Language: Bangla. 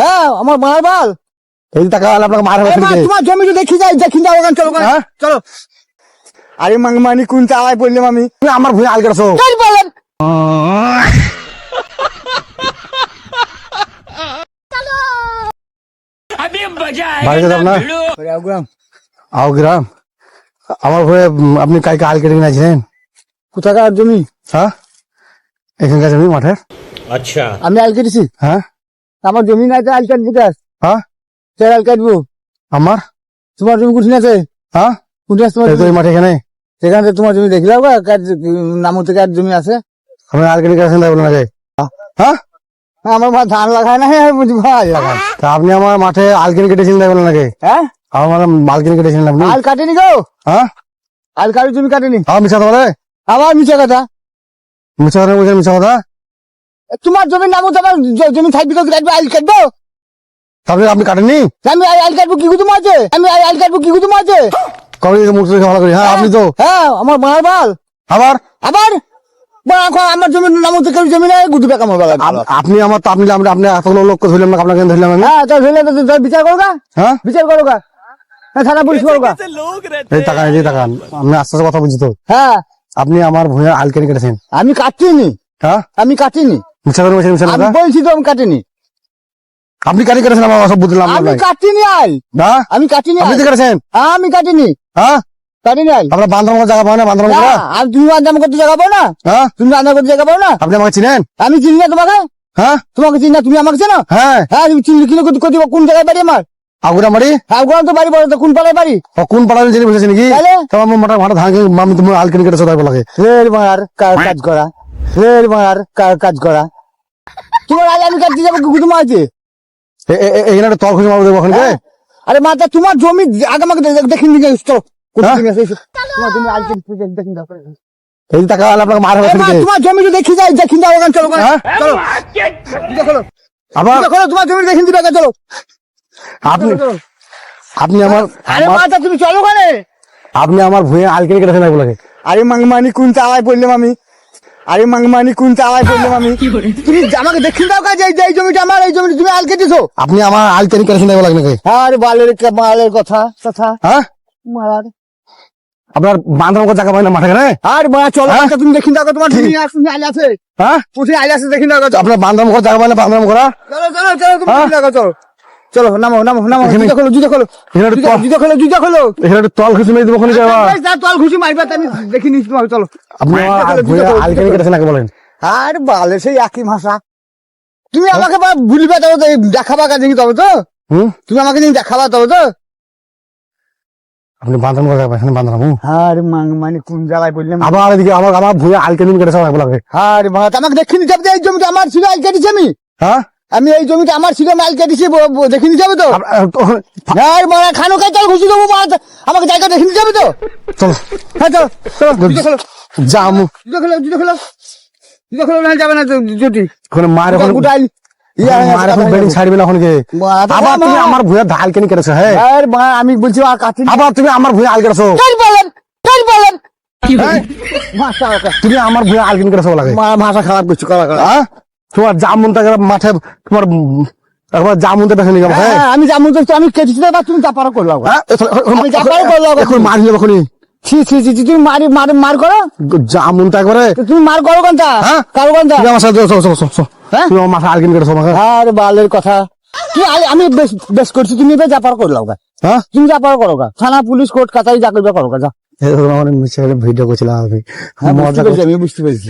হ্যাঁ আমার মার বাল। এই টাকা আপনাকে মার হবে তোমার জমি তো দেখি যাই দেখি যাও ওখানে চলো হ্যাঁ? চলো। আরে মাংমানি কোন চালায় বললাম আমি? তুমি আমার ভুঁয়ে আল করছ বলেন। বাড়িতে যাব না আউগ্রাম আউগ্রাম আমার ভয়ে আপনি কালকে আল কেটে নিয়েছিলেন কোথাকার জমি? হ্যাঁ? এখানকার জমি মাঠে? আচ্ছা। আমি আল কেটেছি। হ্যাঁ? আমার জমি নাই তো আল কাটবো কাজ হ্যাঁ? কে আল কাটবো আমার? তোমার জমি কোথায় আছে? হ্যাঁ? কোথায় আছে তোমার জমি? মাঠে এখানে সেখানে তোমার জমি দেখলাম কার নাম থেকে আর জমি আছে। আপনি আল কেটে গেছেন তাই বলুন আগে? হ্যাঁ? আমার মা ধান লাগায় না হ্যাঁ ভাই লাগায় তা আপনি আমার মাঠে আল কেটে কেটেছিলেন তাই বলুন আগে? হ্যাঁ? আমার মাল কেটে কেটেছিলেন আপনি আল কাটেনি গো? হ্যাঁ? আল কাটি জমি কাটেনি? আমার মিছা কথা বলে? আবার মিছে কথা। মিছা কথা বলছেন মিছা কথা? তোমার জমির নাম হচ্ছে আমার জ- জমি থাকবে তো কাটবে আল কাটবো। তাহলে আপনি কাটেননি? আমি আল কাটবো কি কুতুম আছে? আমি আল কাটবো কি কুতুম আছে? কবে মুখ রেখে ভালো করি? হ্যাঁ আপনি তো। হ্যাঁ আমার মার বাল। আবার? আবার? আমার জমির নাম হচ্ছে কেউ জমি নাই বেকাম হবে আপনি আমার তো আপনি আপনি এতগুলো লোক ধরলাম না আপনাকে ধরলাম আমি হ্যাঁ তো ধরলে বিচার করো হ্যাঁ? বিচার করো হ্যাঁ থানা পুলিশ করো এই টাকা এই টাকা আমি আস্তে আস্তে কথা বুঝি তো। হ্যাঁ। আপনি আমার ভুঁয়ে আল কেটে কেটেছেন। আমি কাটিনি। হ্যাঁ? আমি কাটিনি। মিছা কথা বলছেন মিছা আমি বলছি তো আমি কাটিনি। আপনি কাটি কেটেছেন আমার সব বুঝলাম আমি কাটিনি আল না? আমি কাটিনি আপনি আল তো আমি কাটিনি। হ্যাঁ? কাটিনি আল আপনার বান্ধব জায়গা পাও না বান্ধব না, করা আমি তুমি আন্দাম করতে জায়গা পাও না। হ্যাঁ? তুমি আন্দাম করতে জায়গা পাও না। আপনি আমাকে চিনেন? আমি চিনি না তোমাকে। হ্যাঁ? তোমাকে চিনি না তুমি আমাকে চেনো? হ্যাঁ। হ্যাঁ তুমি চিনি কোথায় কোন জায়গায় বাড়ি আমার? আগুরা মারি হ্যাঁ তো বাড়ি বলো তো কোন পাড়ায় বাড়ি? ও কোন পাড়ার জেনে বসেছে নাকি? তাহলে? তোমার মোটা ধান কেটে বলাকে কাজ করা? ফের মার কা- কাজ করা তোমার আজ আমি কাটতে যাব কুকুর তোমার আছে এখানে একটা খুঁজে মারবো দেবো ওখানে হ্যাঁ? আরে মাতা তোমার জমি আগে আমাকে দেখিন চলো হ্যাঁ? জমি। তোমার জমি আজ দেখিন এই টাকা আপনাকে। তোমার জমি দেখি যাই দেখিন দাও ওখানে চলো ওখানে। চলো আবার তোমার জমি দেখিন দিবে চলো আপনি। আপনি আমার আরে মাতা তুমি চলো ওখানে আপনি আমার ভুঁয়ে কেটেছেন আরে মাংমানি কোন চালায় পড়লাম আমি আরে মাংমানি কোন চালায় পড়লাম আমি? তুমি আমাকে দেখিন দাও কাজ এই এই জমিটা আমার এই জমিটা তুমি আল কেটেছো। আপনি আমার আল কেটে কেটেছেন তাই বলাকে নাকি? আরে বালের কা- বালের কথা কথা হ্যাঁ? মার আপনার বান্ধব জায়গা পাই না মাঠে কেন আর মা চলো হ্যাঁ? তুমি দেখিন দাও তুমি তুমি আসুন আইলে আছে হ্যাঁ পুঁথি আইলে আছে দেখিন দাও আপনার বান্ধব জায়গা পাই না বান্ধব করা? চলো চলো চলো তুমি হ্যাঁ? দাও চলো। চলো নামো নামো নামো জুতো খোলো জুতো খোলো। জুতো- খোলো জুতো খোলো। এখানে একটা তল খুঁজে মেরে দেবো ওখানে যাওয়া? তল মারবা আমি দেখি নিচ্ছি তোমাকে চলো। আপনি আমার জুতো খোলো, ভুঁয়ে জুতো খোলো, আল জুতো কেটে খোলো। কেটেছেন নাকি বলেন। আর বালে সেই একই ভাষা। তুমি আমাকে ভুলবে তবে তো দেখাবা কাজে তবে তো? তুমি আমাকে নিয়ে দেখাবা তবে তো? আপনি পাইছেন বান্ধব আর মানে কোন জায়গায় বললাম? আবার এদিকে আমার আমার ভুঁয়ে আল কেটে কেটেছে তাই বলাকে আর ভাত আমাকে দেখে নিতে হবে তো, এই জমিটা আমার ছিল আল কেটেছি আমি। হ্যাঁ? আমি এই জমিটা আমার ছিল মাল কেটেছি দেখে নিতে হবে তো? ওখানে- আর মারা খানো খাই চল ঘুষি দেবো আমাকে জায়গা দেখে নিতে হবে তো? চলো। হ্যাঁ চলো চলো জামু। জুতো খোলো জুতো খোলো। জুতো খোলো না যাবে না তো যদি ওখানে মার এখন গুটাই। মার এখন বেডিং ছাড়বে না ওখানে। আবার তুমি। আমার ভুঁয়ে ঢাল কেন কেটেছো হ্যাঁ আর মা আমি বলছি আর আবার তুমি আমার ভুঁয়ে আল কেটেছো। বলেন বলেন। রাখা। তুমি আমার ভুঁয়ে আল কেন কেটেছো বলাকে মা ভাষা খারাপ করছ করা করা হ্যাঁ? তোমার জামুন তাকে মাঠে তোমার একবার জামুনটা দেখে নিলাম হ্যাঁ। হ্যাঁ, আমি যেমন তো আমি কেটেছি তুমি চাপারও করল হ্যাঁ? এখন- করলাম। মার নিলাম এখনই। ছি ছি ছি ছি, তুমি মারি মার মার করো। জামুনটা তো তুমি মার করো কোনটা? হ্যাঁ? কারও কোনটা? আমার সাথে। হ্যাঁ? তুমি আমার মাথায় আল কেন আমাকে আর বালের কথা। আমি বেশ বেশ করছি তুমি এবার যাপার করলাও গা হ্যাঁ? তুমি যাপার করো গা। থানা পুলিশ কোর্ট কাতারি যা করবে করো যা ভিডিও করছিলাম আমি। বুঝতে পেরেছি।